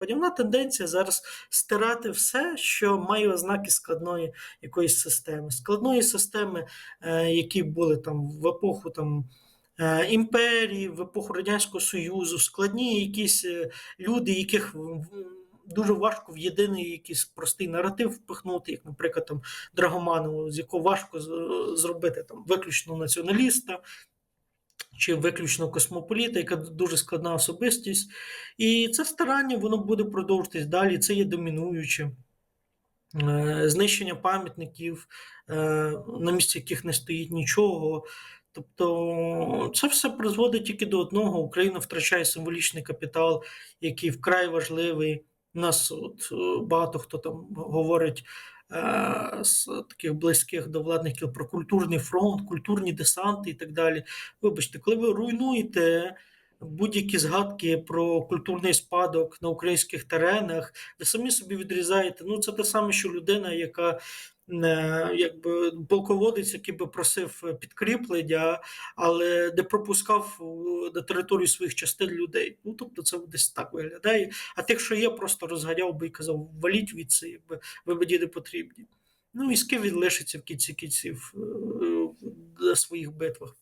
Панівна тенденція зараз стирати все, що має ознаки складної якоїсь системи. Складної системи, е, які були там в епоху там. е, Імперії, в епоху Радянського Союзу, складні якісь е, люди, яких дуже важко в єдиний якийсь простий наратив впихнути, як, наприклад, там Драгоманову, з якого важко зробити там виключно націоналіста чи виключно космополіта, яка дуже складна особистість. І це старання воно буде продовжуватись далі. Це є домінуючим. Е, Знищення пам'ятників, е, на місці яких не стоїть нічого. Тобто це все призводить тільки до одного: Україна втрачає символічний капітал, який вкрай важливий. Нас от, е, багато хто там говорить е, з таких близьких до владних кіл про культурний фронт, культурні десанти і так далі. Вибачте, коли ви руйнуєте будь-які згадки про культурний спадок на українських теренах, ви самі собі відрізаєте. Ну, це те саме, що людина, яка е, якби полководець, який би просив підкріплення, але не пропускав е, на територію своїх частин людей. Ну тобто, це десь так виглядає. А тих, що є, просто розганяв би і казав, валіть від це, ви мені не потрібні. Ну і з ким він лишиться в кінці кінців е, на своїх битвах.